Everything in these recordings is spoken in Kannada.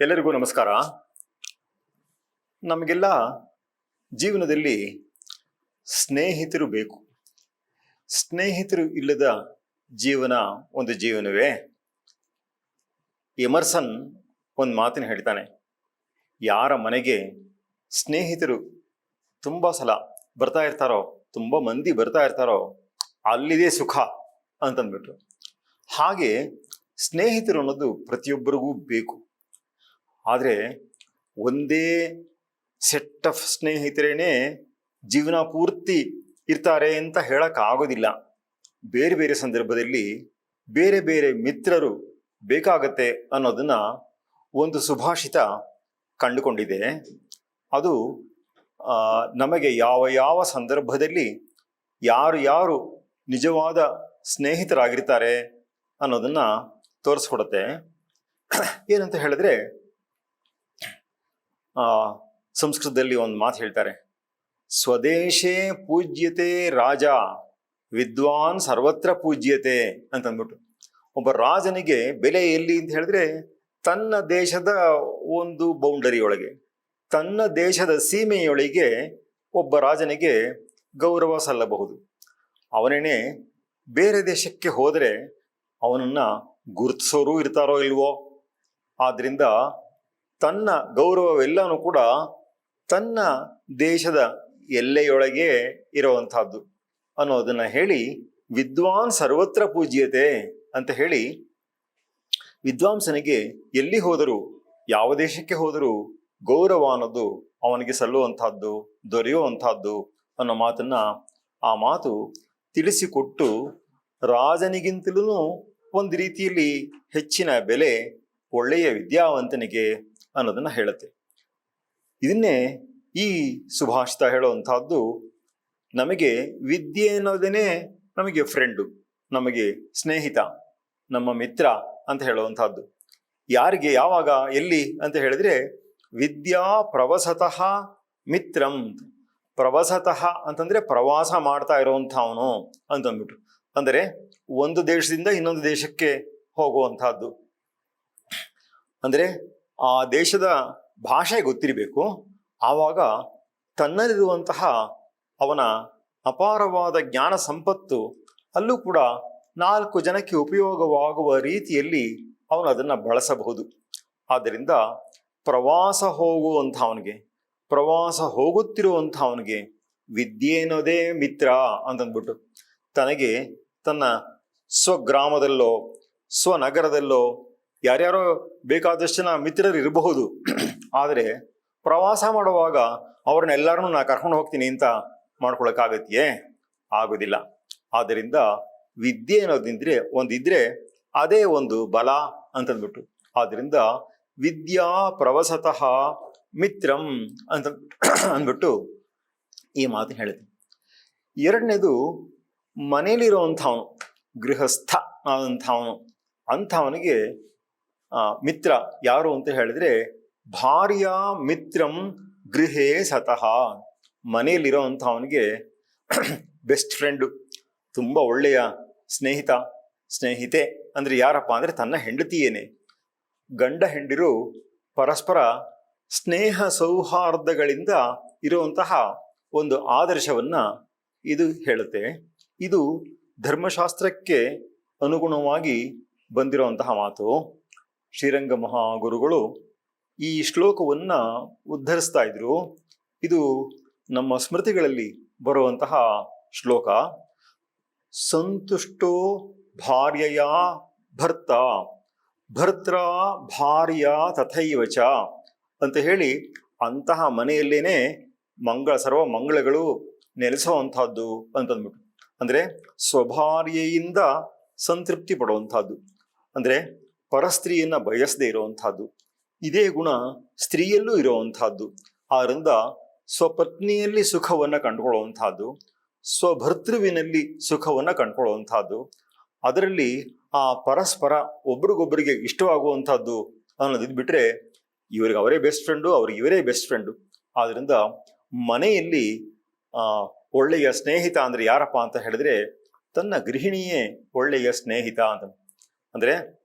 ಎಲ್ಲರಿಗೂ ನಮಸ್ಕಾರ. ನಮಗೆಲ್ಲ ಜೀವನದಲ್ಲಿ ಸ್ನೇಹಿತರು ಬೇಕು. ಸ್ನೇಹಿತರು ಇಲ್ಲದ ಜೀವನ ಒಂದು ಜೀವನವೇ? ಎಮರ್ಸನ್ ಒಂದು ಮಾತಿನ ಹೇಳ್ತಾನೆ. ಯಾರ ಮನೆಗೆ ಸ್ನೇಹಿತರು ತುಂಬ ಸಲ ಬರ್ತಾ ಇರ್ತಾರೋ, ತುಂಬ ಮಂದಿ ಬರ್ತಾ ಇರ್ತಾರೋ, ಅಲ್ಲಿದೆ ಸುಖ ಅಂತಂದ್ಬಿಟ್ರು. ಹಾಗೆ ಸ್ನೇಹಿತರು ಅನ್ನೋದು ಪ್ರತಿಯೊಬ್ಬರಿಗೂ ಬೇಕು. ಆದರೆ ಒಂದೇ ಸೆಟ್ ಆಫ್ ಸ್ನೇಹಿತರೇ ಜೀವನ ಪೂರ್ತಿ ಇರ್ತಾರೆ ಅಂತ ಹೇಳೋಕ್ಕಾಗೋದಿಲ್ಲ ಬೇರೆ ಬೇರೆ ಸಂದರ್ಭದಲ್ಲಿ ಬೇರೆ ಬೇರೆ ಮಿತ್ರರು ಬೇಕಾಗತ್ತೆ ಅನ್ನೋದನ್ನು ಒಂದು ಸುಭಾಷಿತ ಕಂಡುಕೊಂಡಿದೆ. ಅದು ನಮಗೆ ಯಾವ ಯಾವ ಸಂದರ್ಭದಲ್ಲಿ ಯಾರು ಯಾರು ನಿಜವಾದ ಸ್ನೇಹಿತರಾಗಿರ್ತಾರೆ ಅನ್ನೋದನ್ನು ತೋರಿಸ್ಕೊಡುತ್ತೆ. ಏನಂತ ಹೇಳಿದ್ರೆ ಸಂಸ್ಕೃತದಲ್ಲಿ ಒಂದು ಮಾತು ಹೇಳ್ತಾರೆ. ಸ್ವದೇಶೇ ಪೂಜ್ಯತೆ ರಾಜ, ವಿದ್ವಾನ್ ಸರ್ವತ್ರ ಪೂಜ್ಯತೆ ಅಂತಂದ್ಬಿಟ್ಟು. ಒಬ್ಬ ರಾಜನಿಗೆ ಬೆಲೆ ಎಲ್ಲಿ ಅಂತ ಹೇಳಿದ್ರೆ, ತನ್ನ ದೇಶದ ಒಂದು ಬೌಂಡರಿ ಒಳಗೆ ತನ್ನ ದೇಶದ ಸೀಮೆಯೊಳಗೆ ಒಬ್ಬ ರಾಜನಿಗೆ ಗೌರವ ಸಲ್ಲಬಹುದು. ಅವನೇನೆ ಬೇರೆ ದೇಶಕ್ಕೆ ಹೋದರೆ ಅವನನ್ನು ಗುರುತಿಸೋರು ಇರ್ತಾರೋ ಇಲ್ವೋ? ಆದ್ರಿಂದ ತನ್ನ ಗೌರವವೆಲ್ಲನೂ ಕೂಡ ತನ್ನ ದೇಶದ ಎಲ್ಲೆಯೊಳಗೆ ಇರುವಂತಹದ್ದು ಅನ್ನೋದನ್ನ ಹೇಳಿ ವಿದ್ವಾನ್ ಸರ್ವತ್ರ ಪೂಜ್ಯತೆ ಅಂತ ಹೇಳಿ ವಿದ್ವಾಂಸನಿಗೆ ಎಲ್ಲಿ ಹೋದರೂ, ಯಾವ ದೇಶಕ್ಕೆ ಹೋದರೂ ಗೌರವ ಅನ್ನೋದು ಅವನಿಗೆ ಸಲ್ಲುವಂತಹದ್ದು ದೊರೆಯುವಂತಹದ್ದು ಅನ್ನೋ ಮಾತನ್ನ ಆ ಮಾತು ತಿಳಿಸಿಕೊಟ್ಟು ರಾಜನಿಗಿಂತಲೂ ಒಂದು ರೀತಿಯಲ್ಲಿ ಹೆಚ್ಚಿನ ಬೆಲೆ ಒಳ್ಳೆಯ ವಿದ್ಯಾವಂತನಿಗೆ ಅನ್ನೋದನ್ನ ಹೇಳುತ್ತೆ. ಇದನ್ನೇ ಈ ಸುಭಾಷಿತ ಹೇಳುವಂತಹದ್ದು ನಮಗೆ ವಿದ್ಯೆ ಅನ್ನೋದೇನೆ ನಮಗೆ ಫ್ರೆಂಡು ನಮಗೆ ಸ್ನೇಹಿತ, ನಮ್ಮ ಮಿತ್ರ ಅಂತ ಹೇಳುವಂತಹದ್ದು ಯಾರಿಗೆ, ಯಾವಾಗ, ಎಲ್ಲಿ ಅಂತ ಹೇಳಿದ್ರೆ, ವಿದ್ಯಾ ಪ್ರವಸತಃ ಮಿತ್ರಂ, ಪ್ರವಸತಃ ಅಂತಂದ್ರೆ ಪ್ರವಾಸ ಮಾಡ್ತಾ ಇರುವಂಥವನು ಅಂತಂದ್ಬಿಟ್ಟು ಅಂದರೆ ಒಂದು ದೇಶದಿಂದ ಇನ್ನೊಂದು ದೇಶಕ್ಕೆ ಹೋಗುವಂತಹದ್ದು ಅಂದ್ರೆ ಆ ದೇಶದ ಭಾಷೆ ಗೊತ್ತಿರಬೇಕು. ಆವಾಗ ತನ್ನಲ್ಲಿರುವಂತಹ ಅವನ ಅಪಾರವಾದ ಜ್ಞಾನ ಸಂಪತ್ತು ಅಲ್ಲೂ ಕೂಡ ನಾಲ್ಕು ಜನಕ್ಕೆ ಉಪಯೋಗವಾಗುವ ರೀತಿಯಲ್ಲಿ ಅವನು ಅದನ್ನು ಬಳಸಬಹುದು. ಆದ್ದರಿಂದ ಪ್ರವಾಸ ಹೋಗುವಂಥವನಿಗೆ ಪ್ರವಾಸ ಹೋಗುತ್ತಿರುವಂಥವನಿಗೆ ವಿದ್ಯೆ ಅನ್ನೋದೇ ಮಿತ್ರ ಅಂತಂದ್ಬಿಟ್ಟು ತನಗೆ ತನ್ನ ಸ್ವಗ್ರಾಮದಲ್ಲೋ, ಸ್ವನಗರದಲ್ಲೋ ಯಾರ್ಯಾರೋ ಬೇಕಾದಷ್ಟು ಜನ ಮಿತ್ರರು ಇರಬಹುದು. ಆದರೆ ಪ್ರವಾಸ ಮಾಡುವಾಗ ಅವ್ರನ್ನೆಲ್ಲರನ್ನೂ ನಾನು ಕರ್ಕೊಂಡು ಹೋಗ್ತೀನಿ ಅಂತ ಮಾಡ್ಕೊಳಕ್ಕಾಗತ್ತೆಯೇ? ಆಗೋದಿಲ್ಲ. ಆದ್ದರಿಂದ ವಿದ್ಯೆ ಅನ್ನೋದಿದ್ರೆ ಒಂದಿದ್ರೆ ಅದೇ ಒಂದು ಬಲ ಅಂತಂದ್ಬಿಟ್ಟು. ಆದ್ದರಿಂದ ವಿದ್ಯಾ ಪ್ರವಸತಃ ಮಿತ್ರಂ ಅಂತ ಅಂದ್ಬಿಟ್ಟು ಈ ಮಾತು ಹೇಳಿದೆ ಎರಡನೇದು ಮನೆಯಲ್ಲಿರುವಂಥವನು ಗೃಹಸ್ಥ ಆದಂಥವನು, ಅಂಥವನಿಗೆ ಮಿತ್ರ ಯಾರು ಅಂತ ಹೇಳಿದ್ರೆ, ಭಾರ್ಯ ಮಿತ್ರಂ ಗೃಹೇ ಸತಃ. ಮನೆಯಲ್ಲಿರೋವಂಥವನಿಗೆ ಬೆಸ್ಟ್ ಫ್ರೆಂಡು ತುಂಬ ಒಳ್ಳೆಯ ಸ್ನೇಹಿತ, ಸ್ನೇಹಿತೆ ಅಂದರೆ ಯಾರಪ್ಪ ಅಂದರೆ ತನ್ನ ಹೆಂಡತಿಯೇನೆ. ಗಂಡ ಹೆಂಡಿರು ಪರಸ್ಪರ ಸ್ನೇಹ ಸೌಹಾರ್ದಗಳಿಂದ ಇರುವಂತಹ ಒಂದು ಆದರ್ಶವನ್ನ ಇದು ಹೇಳುತ್ತೆ. ಇದು ಧರ್ಮಶಾಸ್ತ್ರಕ್ಕೆ ಅನುಗುಣವಾಗಿ ಬಂದಿರುವಂತಹ ಮಾತು. ಶ್ರೀರಂಗ ಮಹಾಗುರುಗಳು ಈ ಶ್ಲೋಕವನ್ನು ಉದ್ಧರಿಸ್ತಾ ಇದ್ರು. ಇದು ನಮ್ಮ ಸ್ಮೃತಿಗಳಲ್ಲಿ ಬರುವಂತಹ ಶ್ಲೋಕ. ಸಂತುಷ್ಟೋ ಭಾರ್ಯಯ ಭರ್ತ, ಭರ್ತ್ರ ಭಾರ್ಯ ತಥೈವಚ ಅಂತ ಹೇಳಿ ಅಂತಹ ಮನೆಯಲ್ಲೇನೆ ಮಂಗಳ, ಸರ್ವ ಮಂಗಳಗಳು ನೆಲೆಸುವಂತಹದ್ದು ಅಂತಂದ್ಬಿಟ್ಟು. ಅಂದ್ರೆ ಸ್ವಭಾರ್ಯೆಯಿಂದ ಸಂತೃಪ್ತಿ ಪಡುವಂತಹದ್ದು. ಅಂದ್ರೆ ಪರಸ್ತ್ರೀಯನ್ನ ಬಯಸದೇ ಇರುವಂತಹದ್ದು ಇದೇ ಗುಣ ಸ್ತ್ರೀಯಲ್ಲೂ ಇರುವಂತಹದ್ದು ಆದ್ದರಿಂದ ಸ್ವಪತ್ನಿಯಲ್ಲಿ ಸುಖವನ್ನು ಕಂಡುಕೊಳ್ಳುವಂತಹದ್ದು ಸ್ವಭರ್ತೃವಿನಲ್ಲಿ ಸುಖವನ್ನು ಕಂಡುಕೊಳ್ಳುವಂಥದ್ದು, ಅದರಲ್ಲಿ ಆ ಪರಸ್ಪರ ಒಬ್ರಿಗೊಬ್ಬರಿಗೆ ಇಷ್ಟವಾಗುವಂಥದ್ದು ಅನ್ನೋದು ಬಿಟ್ರೆ ಇವ್ರಿಗೆ ಅವರೇ ಬೆಸ್ಟ್ ಫ್ರೆಂಡು ಅವ್ರಿಗೆ ಇವರೇ ಬೆಸ್ಟ್ ಫ್ರೆಂಡು ಆದ್ರಿಂದ ಮನೆಯಲ್ಲಿ ಒಳ್ಳೆಯ ಸ್ನೇಹಿತ ಅಂದ್ರೆ ಯಾರಪ್ಪ ಅಂತ ಹೇಳಿದ್ರೆ ತನ್ನ ಗೃಹಿಣಿಯೇ ಒಳ್ಳೆಯ ಸ್ನೇಹಿತ ಅಂತ. ಅಂದ್ರೆ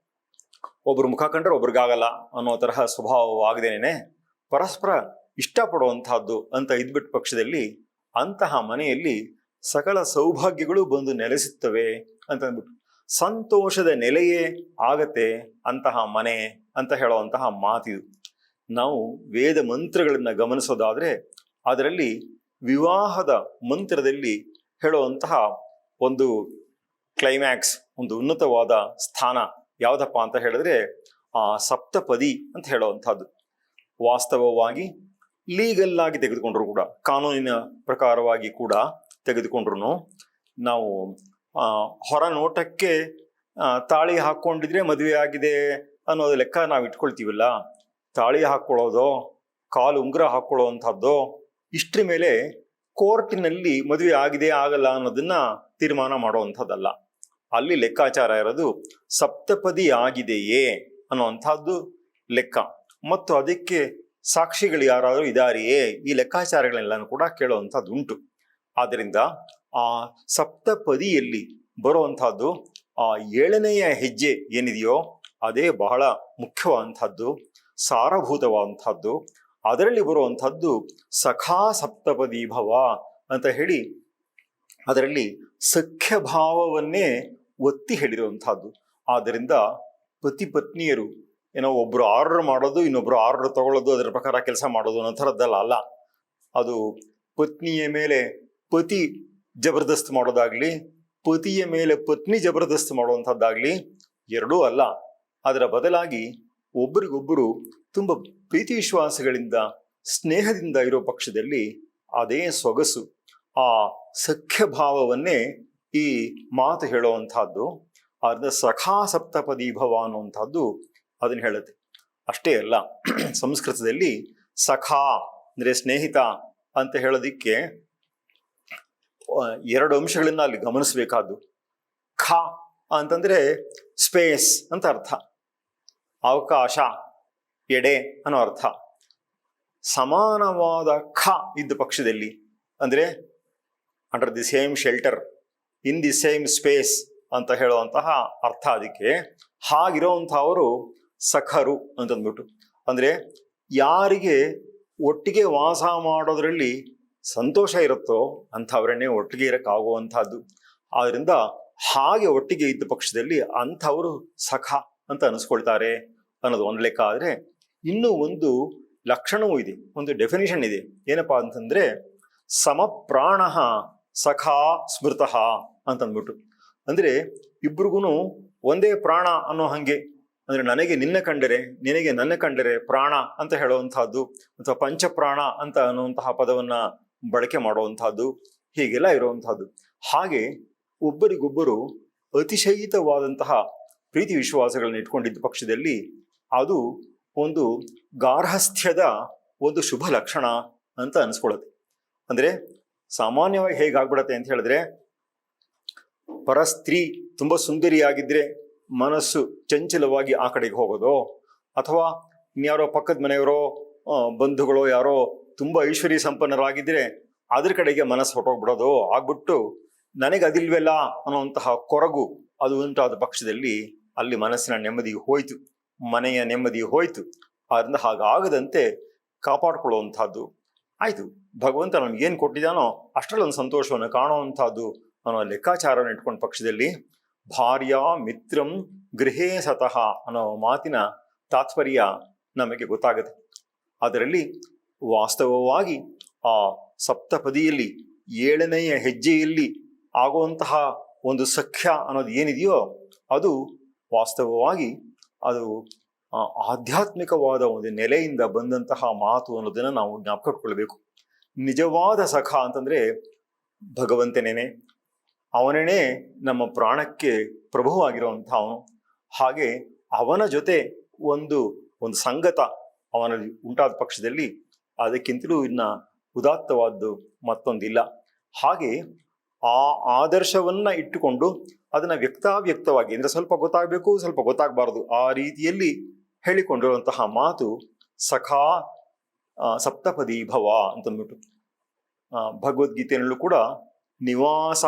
ಒಬ್ರು ಮುಖ ಕಂಡ್ರೆ ಒಬ್ರಿಗಾಗಲ್ಲ ಅನ್ನೋ ತರಹ ಸ್ವಭಾವವಾಗದೇನೆ ಪರಸ್ಪರ ಇಷ್ಟಪಡುವಂತಹದ್ದು ಅಂತ ಇದ್ಬಿಟ್ಟ ಪಕ್ಷದಲ್ಲಿ ಅಂತಹ ಮನೆಯಲ್ಲಿ ಸಕಲ ಸೌಭಾಗ್ಯಗಳು ಬಂದು ನೆಲೆಸುತ್ತವೆ ಅಂತ ಅಂದ್ಬಿಟ್ಟು ಸಂತೋಷದ ನೆಲೆಯೇ ಆಗತ್ತೆ ಅಂತಹ ಮನೆ ಅಂತ ಹೇಳುವಂತಹ ಮಾತಿದು. ನಾವು ವೇದ ಮಂತ್ರಗಳನ್ನು ಗಮನಿಸೋದಾದ್ರೆ ಅದರಲ್ಲಿ ವಿವಾಹದ ಮಂತ್ರದಲ್ಲಿ ಹೇಳುವಂತಹ ಒಂದು ಕ್ಲೈಮ್ಯಾಕ್ಸ್ ಒಂದು ಉನ್ನತವಾದ ಸ್ಥಾನ ಯಾವುದಪ್ಪ ಅಂತ ಹೇಳಿದ್ರೆ, ಆ ಸಪ್ತಪದಿ ಅಂತ ಹೇಳುವಂಥದ್ದು. ವಾಸ್ತವವಾಗಿ ಲೀಗಲ್ ಆಗಿ ತೆಗೆದುಕೊಂಡ್ರು ಕೂಡ, ಕಾನೂನಿನ ಪ್ರಕಾರವಾಗಿ ಕೂಡ ತೆಗೆದುಕೊಂಡ್ರು ನಾವು ಹೊರ ನೋಟಕ್ಕೆ ತಾಳಿ ಹಾಕ್ಕೊಂಡಿದ್ರೆ ಮದುವೆ ಆಗಿದೆ ಅನ್ನೋದು ಲೆಕ್ಕ ನಾವು ಇಟ್ಕೊಳ್ತೀವಲ್ಲ, ತಾಳಿ ಹಾಕ್ಕೊಳ್ಳೋದೋ, ಕಾಲು ಉಂಗುರ ಹಾಕ್ಕೊಳ್ಳೋವಂಥದ್ದು, ಇಷ್ಟ್ರ ಮೇಲೆ ಕೋರ್ಟಿನಲ್ಲಿ ಮದುವೆ ಆಗಿದೆ ಆಗಲ್ಲ ಅನ್ನೋದನ್ನ ತೀರ್ಮಾನ ಮಾಡುವಂಥದ್ದಲ್ಲ. ಅಲ್ಲಿ ಲೆಕ್ಕಾಚಾರ ಇರೋದು ಸಪ್ತಪದಿ ಆಗಿದೆಯೇ ಅನ್ನುವಂಥದ್ದು ಲೆಕ್ಕ. ಮತ್ತು ಅದಕ್ಕೆ ಸಾಕ್ಷಿಗಳು ಯಾರಾದರೂ ಇದಾರೆಯೇ ಈ ಲೆಕ್ಕಾಚಾರಗಳೆಲ್ಲನೂ ಕೂಡ ಕೇಳುವಂಥದ್ದು ಉಂಟು ಆದ್ದರಿಂದ ಆ ಸಪ್ತಪದಿಯಲ್ಲಿ ಬರುವಂಥದ್ದು ಆ ಏಳನೆಯ ಹೆಜ್ಜೆ ಏನಿದೆಯೋ ಅದೇ ಬಹಳ ಮುಖ್ಯವಾದಂಥದ್ದು, ಸಾರಭೂತವಾದಂಥದ್ದು. ಅದರಲ್ಲಿ ಬರುವಂಥದ್ದು ಸಖಾ ಸಪ್ತಪದಿ ಭವ ಅಂತ ಹೇಳಿ ಅದರಲ್ಲಿ ಸಖ್ಯ ಭಾವವನ್ನೇ ಒತ್ತಿ ಹೇಳಿರುವಂತಹದ್ದು ಆದ್ದರಿಂದ ಪತಿ ಪತ್ನಿಯರು ಏನೋ ಒಬ್ಬರು ಆರ್ಡರ್ ಮಾಡೋದು ಇನ್ನೊಬ್ಬರು ಆರ್ಡರ್ ತಗೊಳ್ಳೋದು, ಅದರ ಪ್ರಕಾರ ಕೆಲಸ ಮಾಡೋದು ಅನ್ನೋ ಥರದ್ದಲ್ಲ ಅಲ್ಲ. ಅದು ಪತ್ನಿಯ ಮೇಲೆ ಪತಿ ಜಬರ್ದಸ್ತ್ ಮಾಡೋದಾಗ್ಲಿ, ಪತಿಯ ಮೇಲೆ ಪತ್ನಿ ಜಬರ್ದಸ್ತ್ ಮಾಡುವಂಥದ್ದಾಗಲಿ ಎರಡೂ ಅಲ್ಲ. ಅದರ ಬದಲಾಗಿ ಒಬ್ಬರಿಗೊಬ್ಬರು ತುಂಬ ಪ್ರೀತಿ ವಿಶ್ವಾಸಗಳಿಂದ ಸ್ನೇಹದಿಂದ ಇರೋ ಪಕ್ಷದಲ್ಲಿ ಅದೇ ಸೊಗಸು. ಆ ಸಖ್ಯ ಭಾವವನ್ನೇ ಈ ಮಾತು ಹೇಳುವಂಥದ್ದು ಅರ್ಧ ಸಖಾ ಸಪ್ತಪದಿ ಭವ ಅನ್ನುವಂಥದ್ದು ಅದನ್ನ ಹೇಳುತ್ತೆ. ಅಷ್ಟೇ ಅಲ್ಲ, ಸಂಸ್ಕೃತದಲ್ಲಿ ಸಖಾ ಅಂದ್ರೆ ಸ್ನೇಹಿತ ಅಂತ ಹೇಳೋದಿಕ್ಕೆ ಎರಡು ಅಂಶಗಳನ್ನ ಅಲ್ಲಿ ಗಮನಿಸಬೇಕಾದ್ದು. ಖ ಅಂತಂದ್ರೆ ಸ್ಪೇಸ್ ಅಂತ ಅರ್ಥ. ಅವಕಾಶ, ಎಡೆ ಅನ್ನೋ ಅರ್ಥ. ಸಮಾನವಾದ ಖ ಇದ್ದ ಪಕ್ಷದಲ್ಲಿ ಅಂದ್ರೆ under the same shelter in the same space ಅಂತ ಹೇಳುವಂತಹ ಅರ್ಥ ಅದಕ್ಕೆ. ಹಾಗಿರೋವಂಥವರು ಸಖರು ಅಂತಂದ್ಬಿಟ್ಟು. ಅಂದರೆ ಯಾರಿಗೆ ಒಟ್ಟಿಗೆ ವಾಸ ಮಾಡೋದರಲ್ಲಿ ಸಂತೋಷ ಇರುತ್ತೋ ಅಂಥವರನ್ನೇ ಒಟ್ಟಿಗೆ ಇರೋಕ್ಕಾಗುವಂಥದ್ದು. ಆದ್ದರಿಂದ ಹಾಗೆ ಒಟ್ಟಿಗೆ ಇದ್ದ ಪಕ್ಷದಲ್ಲಿ ಅಂಥವರು ಸಖ ಅಂತ ಅನಿಸ್ಕೊಳ್ತಾರೆ ಅನ್ನೋದು ಒಂದು ಲೆಕ್ಕ ಆದರೆ ಇನ್ನೂ ಒಂದು ಲಕ್ಷಣವೂ ಇದೆ, ಒಂದು ಡೆಫಿನಿಷನ್ ಇದೆ. ಏನಪ್ಪಾ ಅಂತಂದರೆ ಸಮಪ್ರಾಣ ಸಖಾ ಸ್ಮೃತಃ. ಅಂತಂದ್ಬಿಟ್ಟು. ಅಂದರೆ ಇಬ್ರಿಗೂ ಒಂದೇ ಪ್ರಾಣ ಅನ್ನೋ ಹಾಗೆ. ಅಂದರೆ ನನಗೆ ನಿನ್ನ ಕಂಡರೆ, ನಿನಗೆ ನನ್ನ ಕಂಡರೆ ಪ್ರಾಣ ಅಂತ ಹೇಳುವಂತಹದ್ದು ಅಥವಾ ಪಂಚಪ್ರಾಣ ಅಂತ ಅನ್ನುವಂತಹ ಪದವನ್ನು ಬಳಕೆ ಮಾಡುವಂಥದ್ದು, ಹೀಗೆಲ್ಲ ಇರುವಂಥದ್ದು. ಹಾಗೆ ಒಬ್ಬರಿಗೊಬ್ಬರು ಅತಿಶಯಿತವಾದಂತಹ ಪ್ರೀತಿ ವಿಶ್ವಾಸಗಳನ್ನು ಇಟ್ಕೊಂಡಿದ್ದ ಪಕ್ಷದಲ್ಲಿ ಅದು ಒಂದು ಗಾರ್ಹಸ್ಥ್ಯದ ಒಂದು ಶುಭ ಲಕ್ಷಣ ಅಂತ ಅನಿಸ್ಕೊಳ್ಳುತ್ತೆ ಅಂದರೆ ಸಾಮಾನ್ಯವಾಗಿ ಹೇಗಾಗ್ಬಿಡತ್ತೆ ಅಂತ ಹೇಳಿದ್ರೆ ಪರಸ್ತ್ರೀ ತುಂಬ ಸುಂದರಿಯಾಗಿದ್ದರೆ ಮನಸ್ಸು ಚಂಚಲವಾಗಿ ಆ ಕಡೆಗೆ ಹೋಗೋದು? ಅಥವಾ ಇನ್ಯಾರೋ ಪಕ್ಕದ ಮನೆಯವರೋ ಬಂಧುಗಳೋ ಯಾರೋ ತುಂಬ ಐಶ್ವರ್ಯ ಸಂಪನ್ನರಾಗಿದ್ದರೆ ಅದ್ರ ಕಡೆಗೆ ಮನಸ್ಸು ಹೊಟ್ಟೋಗ್ಬಿಡೋದು ಆಗ್ಬಿಟ್ಟು ನನಗೆ ಅದಿಲ್ವೆಲ್ಲ ಅನ್ನುವಂತಹ ಕೊರಗು ಅದು ಉಂಟಾದ ಪಕ್ಷದಲ್ಲಿ ಅಲ್ಲಿ ಮನಸ್ಸಿನ ನೆಮ್ಮದಿ ಹೋಯಿತು. ಮನೆಯ ನೆಮ್ಮದಿ ಹೋಯಿತು. ಆದ್ದರಿಂದ ಹಾಗಾಗದಂತೆ ಕಾಪಾಡಿಕೊಳ್ಳುವಂಥದ್ದು. ಆಯಿತು, ಭಗವಂತ ನಮಗೇನು ಕೊಟ್ಟಿದ್ದಾನೋ ಅಷ್ಟರಲ್ಲೊಂದು ಸಂತೋಷವನ್ನು ಕಾಣುವಂತಹದ್ದು ಅನ್ನೋ ಲೆಕ್ಕಾಚಾರವನ್ನು ಇಟ್ಕೊಂಡ ಪಕ್ಷದಲ್ಲಿ ಭಾರ್ಯ ಮಿತ್ರಂ ಗೃಹೇ ಸತಃ ಅನ್ನೋ ಮಾತಿನ ತಾತ್ಪರ್ಯ ನಮಗೆ ಗೊತ್ತಾಗುತ್ತೆ. ಅದರಲ್ಲಿ ವಾಸ್ತವವಾಗಿ ಆ ಸಪ್ತಪದಿಯಲ್ಲಿ ಏಳನೆಯ ಹೆಜ್ಜೆಯಲ್ಲಿ ಆಗುವಂತಹ ಒಂದು ಸಖ್ಯ ಅನ್ನೋದು ಏನಿದೆಯೋ ಅದು ವಾಸ್ತವವಾಗಿ ಅದು ಆಧ್ಯಾತ್ಮಿಕವಾದ ಒಂದು ನೆಲೆಯಿಂದ ಬಂದಂತಹ ಮಾತು ಅನ್ನೋದನ್ನು ನಾವು ಜ್ಞಾಪಕಟ್ಕೊಳ್ಬೇಕು ನಿಜವಾದ ಸಖ ಅಂತಂದರೆ ಭಗವಂತನೇನೆ. ಅವನೇ ನಮ್ಮ ಪ್ರಾಣಕ್ಕೆ ಪ್ರಭುವಾಗಿರುವಂಥ ಹಾಗೆ ಅವನ ಜೊತೆ ಒಂದು ಒಂದು ಸಂಗತ ಅವನಲ್ಲಿ ಉಂಟಾದ ಪಕ್ಷದಲ್ಲಿ ಅದಕ್ಕಿಂತಲೂ ಇನ್ನ ಉದಾತ್ತವಾದ್ದು ಮತ್ತೊಂದಿಲ್ಲ. ಹಾಗೆ ಆ ಆದರ್ಶವನ್ನ ಇಟ್ಟುಕೊಂಡು ಅದನ್ನ ವ್ಯಕ್ತಾವ್ಯಕ್ತವಾಗಿ, ಅಂದರೆ ಸ್ವಲ್ಪ ಗೊತ್ತಾಗಬೇಕು, ಸ್ವಲ್ಪ ಗೊತ್ತಾಗಬಾರದು, ಆ ರೀತಿಯಲ್ಲಿ ಹೇಳಿಕೊಂಡಿರುವಂತಹ ಮಾತು ಸಖಾ ಸಪ್ತಪದಿ ಭವ ಅಂತಂದ್ಬಿಟ್ಟು. ಭಗವದ್ಗೀತೆಯಲ್ಲೂ ಕೂಡ ನಿವಾಸ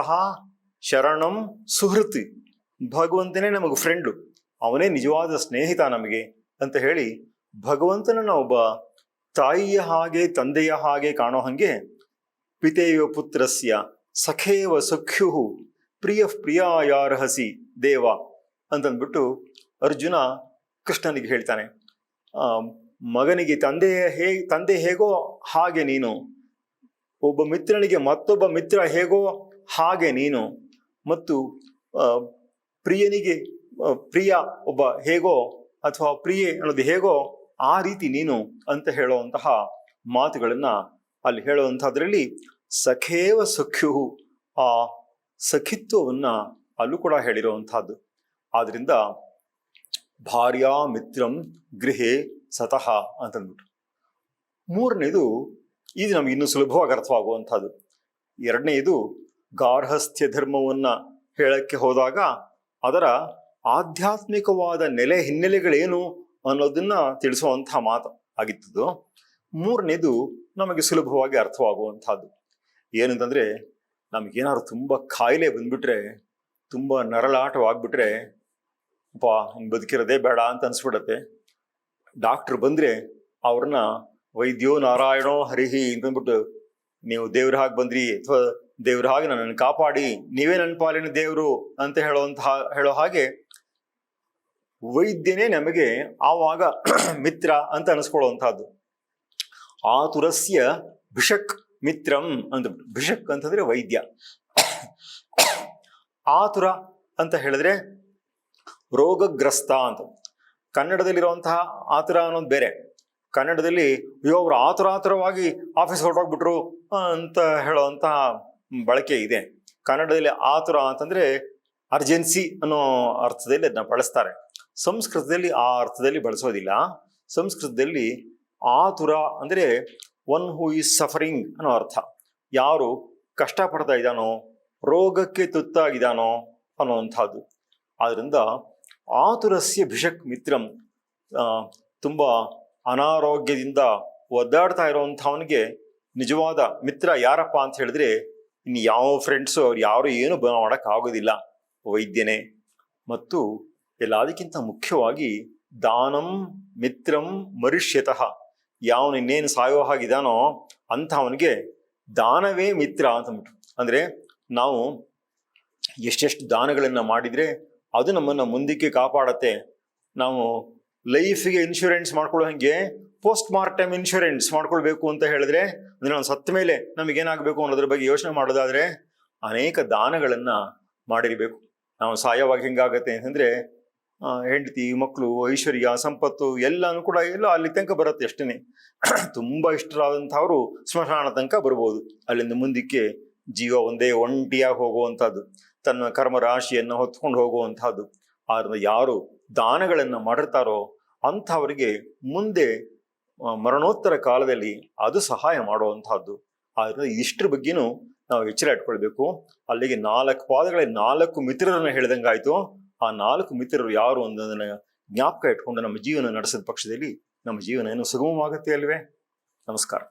ಶರಣಂ ಸುಹೃತಿ. ಭಗವಂತನೇ ನಮಗೆ ಫ್ರೆಂಡು ಅವನೇ ನಿಜವಾದ ಸ್ನೇಹಿತ ನಮಗೆ ಅಂತ ಹೇಳಿ ಭಗವಂತನನ್ನ ಒಬ್ಬ ತಾಯಿಯ ಹಾಗೆ, ತಂದೆಯ ಹಾಗೆ ಕಾಣೋ ಹಾಗೆ ಪಿತೇವ ಪುತ್ರಸ್ಯ ಸಖೇವ ಸಖ್ಯು ಪ್ರಿಯ ಪ್ರಿಯಾಯಾರ್ಹಸಿ ದೇವ ಅಂತಂದ್ಬಿಟ್ಟು ಅರ್ಜುನ ಕೃಷ್ಣನಿಗೆ ಹೇಳ್ತಾನೆ ಮಗನಿಗೆ ತಂದೆಯ ಹೇ, ತಂದೆ ಹೇಗೋ ಹಾಗೆ ನೀನು, ಒಬ್ಬ ಮಿತ್ರನಿಗೆ ಮತ್ತೊಬ್ಬ ಮಿತ್ರ ಹೇಗೋ ಹಾಗೆ ನೀನು ಮತ್ತು ಪ್ರಿಯನಿಗೆ ಪ್ರಿಯ ಒಬ್ಬ ಹೇಗೋ ಅಥವಾ ಪ್ರಿಯೆ ಅನ್ನೋದು ಹೇಗೋ ಆ ರೀತಿ ನೀನು ಅಂತ ಹೇಳುವಂತಹ ಮಾತುಗಳನ್ನ ಅಲ್ಲಿ ಹೇಳುವಂತಹದ್ರಲ್ಲಿ ಸಖೇವ ಸಖ್ಯು ಆ ಸಖಿತ್ವವನ್ನ ಅಲ್ಲೂ ಕೂಡ ಹೇಳಿರುವಂತಹದ್ದು. ಆದ್ರಿಂದ ಭಾರ್ಯಾ ಮಿತ್ರಂ ಗೃಹೆ ಸತಃ ಅಂತಂದ್ಬಿಟ್ಟು ಮೂರನೇದು, ಇದು ನಮ್ಗೆ ಇನ್ನೂ ಸುಲಭವಾಗಿ ಅರ್ಥವಾಗುವಂಥದ್ದು ಎರಡನೇದು ಗಾರ್ಹಸ್ಥ್ಯ ಧರ್ಮವನ್ನು ಹೇಳಕ್ಕೆ ಹೋದಾಗ ಅದರ ಆಧ್ಯಾತ್ಮಿಕವಾದ ನೆಲೆ ಹಿನ್ನೆಲೆಗಳೇನು ಅನ್ನೋದನ್ನ ತಿಳಿಸುವಂತಹ ಮಾತು ಆಗಿತ್ತದು. ಮೂರನೇದು ನಮಗೆ ಸುಲಭವಾಗಿ ಅರ್ಥವಾಗುವಂಥದ್ದು. ಏನಂತಂದ್ರೆ ನಮಗೇನಾದ್ರು ತುಂಬ ಕಾಯಿಲೆ ಬಂದ್ಬಿಟ್ರೆ, ತುಂಬ ನರಳಾಟವಾಗ್ಬಿಟ್ರೆ, ಅಪ್ಪ, ಹಿಂಗೆ ಬದುಕಿರೋದೇ ಬೇಡ ಅಂತ ಅನಿಸ್ಬಿಡತ್ತೆ. ಡಾಕ್ಟ್ರ್ ಬಂದರೆ ಅವ್ರನ್ನ, ವೈದ್ಯೋ ನಾರಾಯಣೋ ಹರಿಹಿ ಅಂತಂದ್ಬಿಟ್ಟು ನೀವು ದೇವ್ರ ಹಾಗೆ ಬಂದ್ರಿ, ಅಥವಾ ದೇವ್ರ ಹಾಗೆ ನನ್ನನ್ನು ಕಾಪಾಡಿ, ನೀವೇ ನನ್ನ ಪಾಲಿನ ದೇವರು ಅಂತ ಹೇಳುವಂತಹ, ಹೇಳೋ ಹಾಗೆ ವೈದ್ಯನೇ ನಮಗೆ ಆವಾಗ ಮಿತ್ರ ಅಂತ ಅನಿಸ್ಕೊಳ್ಳುವಂತಹದ್ದು ಆತುರಸ್ಯ ಭಿಷಕ್ ಮಿತ್ರಂ ಅಂತ ಭಿಷಕ್ ಅಂತಂದ್ರೆ ವೈದ್ಯ. ಆತುರ ಅಂತ ಹೇಳಿದ್ರೆ ರೋಗಗ್ರಸ್ತ ಅಂತ. ಕನ್ನಡದಲ್ಲಿರುವಂತಹ ಆತುರ ಅನ್ನೋದು ಬೇರೆ. ಕನ್ನಡದಲ್ಲಿ ಅಯ್ಯೋ, ಅವರು ಆತುರ ಆತುರವಾಗಿ ಆಫೀಸ್ ಹೊರಟೋಗ್ಬಿಟ್ರು ಅಂತ ಹೇಳುವಂತಹ ಬಳಕೆ ಇದೆ. ಕನ್ನಡದಲ್ಲಿ ಆತುರ ಅಂತಂದ್ರೆ ಅರ್ಜೆನ್ಸಿ ಅನ್ನೋ ಅರ್ಥದಲ್ಲಿ ಅದನ್ನ ಬಳಸ್ತಾರೆ. ಸಂಸ್ಕೃತದಲ್ಲಿ ಆ ಅರ್ಥದಲ್ಲಿ ಬಳಸೋದಿಲ್ಲ. ಸಂಸ್ಕೃತದಲ್ಲಿ ಆತುರ ಅಂದ್ರೆ ಒನ್ ಹೂ ಈಸ್ ಸಫರಿಂಗ್ ಅನ್ನೋ ಅರ್ಥ. ಯಾರು ಕಷ್ಟಪಡ್ತಾ ಇದ್ದಾನೋ, ರೋಗಕ್ಕೆ ತುತ್ತಾಗಿದ್ದಾನೋ ಅನ್ನುವಂಥದ್ದು. ಆದ್ದರಿಂದ ಆತುರಸ್ಯ ಭಿಷಕ್ ಮಿತ್ರಂ ತುಂಬ ಅನಾರೋಗ್ಯದಿಂದ ಒದ್ದಾಡ್ತಾ ಇರೋವಂಥವನಿಗೆ ನಿಜವಾದ ಮಿತ್ರ ಯಾರಪ್ಪ ಅಂತ ಹೇಳಿದ್ರೆ ಇನ್ನು ಯಾವ ಫ್ರೆಂಡ್ಸು ಅವ್ರು ಯಾರು ಏನು ಮಾಡೋಕ್ಕಾಗೋದಿಲ್ಲ ವೈದ್ಯನೇ. ಮತ್ತು ಎಲ್ಲದಕ್ಕಿಂತ ಮುಖ್ಯವಾಗಿ ದಾನಂ ಮಿತ್ರಂ ಮರುಷ್ಯತಃ. ಯಾವನು ಇನ್ನೇನು ಸಾಯೋ ಹಾಗಿದಾನೋ ಅಂಥವನಿಗೆ ದಾನವೇ ಮಿತ್ರ ಅಂತ ಅಂದರೆ ನಾವು ಎಷ್ಟೆಷ್ಟು ದಾನಗಳನ್ನು ಮಾಡಿದರೆ ಅದು ನಮ್ಮನ್ನು ಮುಂದಕ್ಕೆ ಕಾಪಾಡತ್ತೆ. ನಾವು ಲೈಫಿಗೆ ಇನ್ಶೂರೆನ್ಸ್ ಮಾಡ್ಕೊಳ್ಳೋ ಹಂಗೆ ಪೋಸ್ಟ್ ಮಾರ್ಟಮ್ ಇನ್ಶೂರೆನ್ಸ್ ಮಾಡ್ಕೊಳ್ಬೇಕು ಅಂತ ಹೇಳಿದ್ರೆ ಅಂದ್ರೆ ನಾವು ಸತ್ತ ಮೇಲೆ ನಮಗೇನಾಗಬೇಕು ಅನ್ನೋದ್ರ ಬಗ್ಗೆ ಯೋಚನೆ ಮಾಡೋದಾದ್ರೆ, ಅನೇಕ ದಾನಗಳನ್ನ ಮಾಡಿರ್ಬೇಕು. ನಾವು ಸಾಯವಾಗ ಹೆಂಗಾಗತ್ತೆ ಅಂತಂದ್ರೆ ಹೆಂಡತಿ ಮಕ್ಕಳು ಐಶ್ವರ್ಯ, ಸಂಪತ್ತು ಎಲ್ಲಾನು ಕೂಡ ಎಲ್ಲ ಅಲ್ಲಿ ತನಕ ಬರುತ್ತೆ ಅಷ್ಟೇನೆ. ತುಂಬಾ ಇಷ್ಟರಾದಂಥವ್ರು ಸ್ಮಶಾನ ತನಕ ಬರ್ಬೋದು. ಅಲ್ಲಿಂದ ಮುಂದಕ್ಕೆ ಜೀವ ಒಂದೇ ಒಂಟಿಯಾಗಿ ಹೋಗುವಂಥದ್ದು, ತನ್ನ ಕರ್ಮ ರಾಶಿಯನ್ನು ಹೊತ್ಕೊಂಡು ಹೋಗುವಂಥದ್ದು. ಆದ್ರೆ ಯಾರು ದಾನಗಳನ್ನು ಮಾಡಿರ್ತಾರೋ ಅಂಥವರಿಗೆ ಮುಂದೆ ಮರಣೋತ್ತರ ಕಾಲದಲ್ಲಿ ಅದು ಸಹಾಯ ಮಾಡುವಂತಹದ್ದು. ಆದ್ರೆ ಇಷ್ಟರ ಬಗ್ಗೆನೂ ನಾವು ಎಚ್ಚರ ಇಟ್ಕೊಳ್ಬೇಕು. ಅಲ್ಲಿಗೆ ನಾಲ್ಕು ಪಾದಗಳ ನಾಲ್ಕು ಮಿತ್ರರನ್ನು ಹೇಳಿದಂಗೆ ಆಯಿತು ಆ ನಾಲ್ಕು ಮಿತ್ರರು ಯಾರು ಅನ್ನೋದನ್ನ ಜ್ಞಾಪಕ ಇಟ್ಕೊಂಡು ನಮ್ಮ ಜೀವನ ನಡೆಸಿದ ಪಕ್ಷದಲ್ಲಿ ನಮ್ಮ ಜೀವನ ಏನು ಸುಗಮವಾಗುತ್ತೆ ಅಲ್ವೇ? ನಮಸ್ಕಾರ.